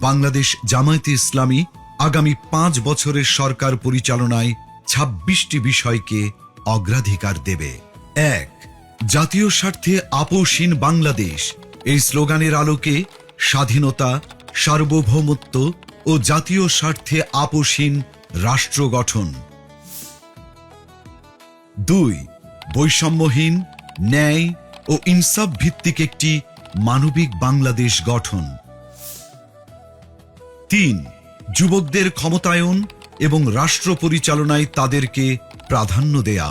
বাংলাদেশ জামায়াতে ইসলামী আগামী পাঁচ বছরের সরকার পরিচালনায় ছাব্বিশটি বিষয়কে অগ্রাধিকার দেবে। এক, জাতীয় স্বার্থে আপোষহীন বাংলাদেশ। এই স্লোগানের আলোকে স্বাধীনতা, সার্বভৌমত্ব ও জাতীয় স্বার্থে আপোষহীন রাষ্ট্র গঠন। দুই, বৈষম্যহীন, ন্যায় ও ইনসাফ ভিত্তিক একটি মানবিক বাংলাদেশ গঠন। তিন, যুবকদের ক্ষমতায়ন এবং রাষ্ট্র পরিচালনায় তাদেরকে প্রাধান্য দেয়া।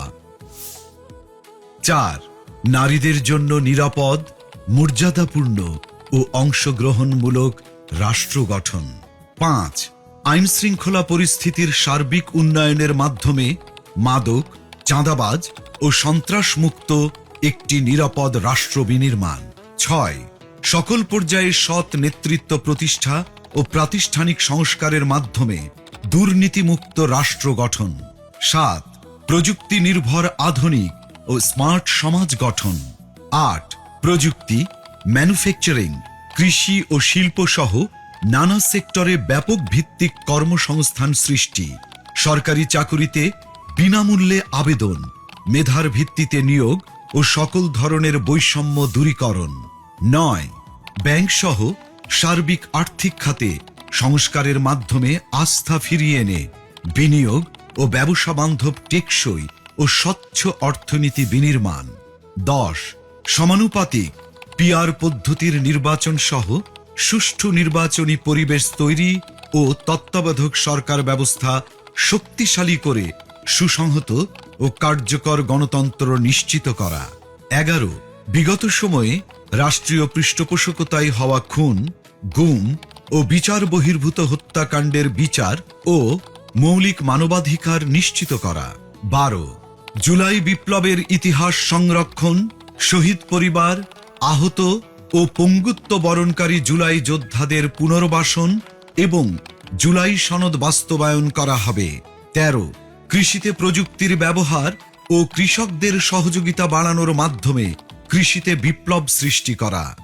চার, নারীদের জন্য নিরাপদ, মর্যাদাপূর্ণ ও অংশগ্রহণমূলক রাষ্ট্র গঠন। পাঁচ আইন শৃঙ্খলা পরিস্থিতির সার্বিক উন্নয়নের মাধ্যমে মাদক, চাঁদাবাজ ও সন্ত্রাসমুক্ত একটি নিরাপদ রাষ্ট্র বিনির্মাণ। ছয়, সকল পর্যায়ে সৎ নেতৃত্ব প্রতিষ্ঠা ও প্রাতিষ্ঠানিক সংস্কারের মাধ্যমে দুর্নীতিমুক্ত রাষ্ট্র গঠন। সাত প্রযুক্তি নির্ভর আধুনিক ও স্মার্ট সমাজ গঠন। আট, প্রযুক্তি, ম্যানুফ্যাকচারিং, কৃষি ও শিল্প সহ নানা সেক্টরে ব্যাপক ভিত্তিক কর্মসংস্থান সৃষ্টি। সরকারি চাকুরিতে বিনামূল্যে আবেদন, মেধার ভিত্তিতে নিয়োগ ও সকল ধরনের বৈষম্য দূরীকরণ। নয় ব্যাংক সহ সার্বিক আর্থিক খাতে সংস্কারের মাধ্যমে আস্থা ফিরিয়ে এনে বিনিয়োগ ও ব্যবসা বান্ধব টেকসই ও স্বচ্ছ অর্থনীতি বিনির্মাণ। দশ, সমানুপাতিক পিআর পদ্ধতির নির্বাচন সহ সুষ্ঠু নির্বাচনী পরিবেশ তৈরি ও তত্ত্বাবধায়ক সরকার ব্যবস্থা শক্তিশালী করে সুসংহত ও কার্যকর গণতন্ত্র নিশ্চিত করা। এগারো, বিগত সময়ে রাষ্ট্রীয় পৃষ্ঠপোষকতায় হওয়া খুন গুম ও বিচার বহির্ভূত হত্যাকাণ্ডের বিচার ও মৌলিক মানবাধিকার নিশ্চিত করা। বারো, জুলাই বিপ্লবের ইতিহাস সংরক্ষণ, শহীদ পরিবার, আহত ও পঙ্গুত্ব বরণকারী জুলাই যোদ্ধাদের পুনর্বাসন এবং জুলাই সনদ বাস্তবায়ন করা হবে। তেরো, কৃষিতে প্রযুক্তির ব্যবহার ও কৃষকদের সহযোগিতা বাড়ানোর মাধ্যমে কৃষিতে বিপ্লব সৃষ্টি করা।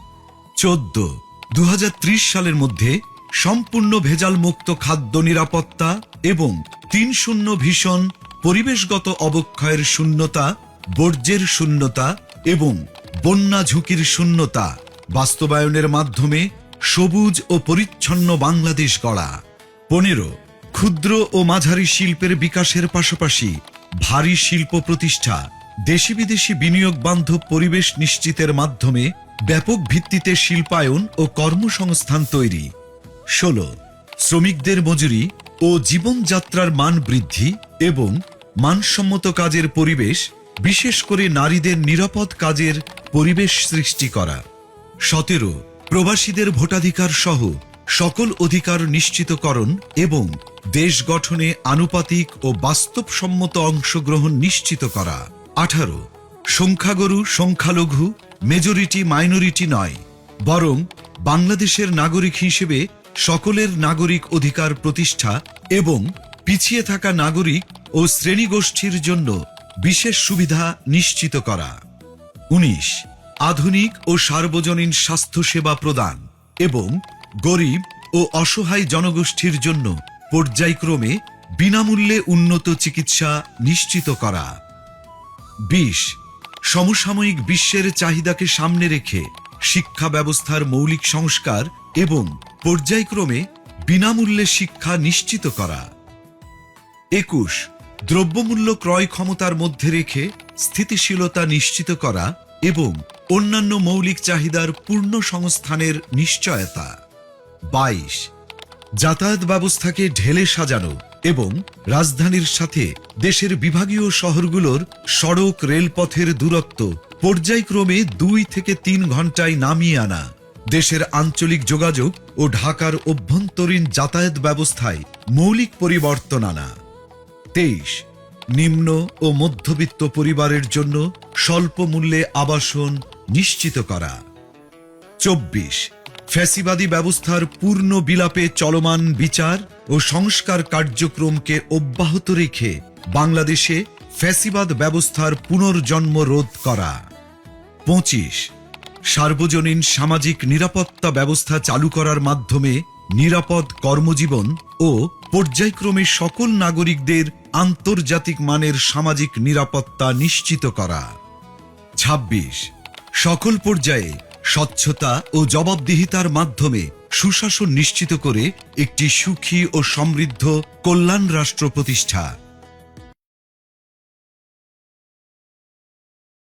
চোদ্দ দু হাজার ত্রিশ সালের মধ্যে সম্পূর্ণ ভেজাল মুক্ত খাদ্য নিরাপত্তা এবং তিন শূন্য ভীষণ পরিবেশগত অবক্ষয়ের শূন্যতা, বর্জ্যের শূন্যতা এবং বন্যা ঝুঁকির শূন্যতা বাস্তবায়নের মাধ্যমে সবুজ ও পরিচ্ছন্ন বাংলাদেশ গড়া। পনেরো, ক্ষুদ্র ও মাঝারি শিল্পের বিকাশের পাশাপাশি ভারী শিল্প প্রতিষ্ঠা দেশি বিদেশি বিনিয়োগ বান্ধব পরিবেশ নিশ্চিতের মাধ্যমে ব্যাপক ভিত্তিতে শিল্পায়ন ও কর্মসংস্থান তৈরি। ষোলো, শ্রমিকদের মজুরি ও জীবনযাত্রার মান বৃদ্ধি এবং মানসম্মত কাজের পরিবেশ, বিশেষ করে নারীদের নিরাপদ কাজের পরিবেশ সৃষ্টি করা। সতেরো, প্রবাসীদের ভোটাধিকার সহ সকল অধিকার নিশ্চিতকরণ এবং দেশ গঠনে আনুপাতিক ও বাস্তবসম্মত অংশগ্রহণ নিশ্চিত করা। আঠারো সংখ্যাগরু, সংখ্যালঘু মেজরিটি মাইনরিটি নয়, বরং বাংলাদেশের নাগরিক হিসেবে সকলের নাগরিক অধিকার প্রতিষ্ঠা এবং পিছিয়ে থাকা নাগরিক ও শ্রেণীগোষ্ঠীর জন্য বিশেষ সুবিধা নিশ্চিত করা। উনিশ, আধুনিক ও সার্বজনীন স্বাস্থ্যসেবা প্রদান এবং গরিব ও অসহায় জনগোষ্ঠীর জন্য পর্যায়ক্রমে বিনামূল্যে উন্নত চিকিৎসা নিশ্চিত করা। বিশ সমসাময়িক বিশ্বের চাহিদাকে সামনে রেখে শিক্ষা ব্যবস্থার মৌলিক সংস্কার এবং পর্যায়ক্রমে বিনামূল্যে শিক্ষা নিশ্চিত করা। একুশ, দ্রব্যমূল্য ক্রয় ক্ষমতার মধ্যে রেখে স্থিতিশীলতা নিশ্চিত করা এবং অন্যান্য মৌলিক চাহিদার পূর্ণ সংস্থানের নিশ্চয়তা। বাইশ, যাতায়াত ব্যবস্থাকে ঢেলে সাজানো এবং রাজধানীর সাথে দেশের বিভাগীয় শহরগুলোর সড়ক রেলপথের দূরত্ব পর্যায়ক্রমে দুই থেকে তিন ঘন্টায় নামিয়ে আনা। দেশের আঞ্চলিক যোগাযোগ ও ঢাকার অভ্যন্তরীণ যাতায়াত ব্যবস্থায় মৌলিক পরিবর্তন আনা। তেইশ, নিম্ন ও মধ্যবিত্ত পরিবারের জন্য স্বল্প মূল্যে আবাসন নিশ্চিত করা। চব্বিশ ফ্যাসিবাদী ব্যবস্থার পূর্ণ বিলাপে চলমান বিচার ও সংস্কার কার্যক্রমকে অব্যাহত রেখে বাংলাদেশে ফ্যাসিবাদ ব্যবস্থার পুনর্জন্ম রোধ করা। পঁচিশ, সার্বজনীন সামাজিক নিরাপত্তা ব্যবস্থা চালু করার মাধ্যমে নিরাপদ কর্মজীবন ও পর্যায়ক্রমে সকল নাগরিকদের আন্তর্জাতিক মানের সামাজিক নিরাপত্তা নিশ্চিত করা। ২৬ সকল পর্যায়ে স্বচ্ছতা ও জবাবদিহিতার মাধ্যমে সুশাসন নিশ্চিত করে একটি সুখী ও সমৃদ্ধ কল্যাণ রাষ্ট্র প্রতিষ্ঠা।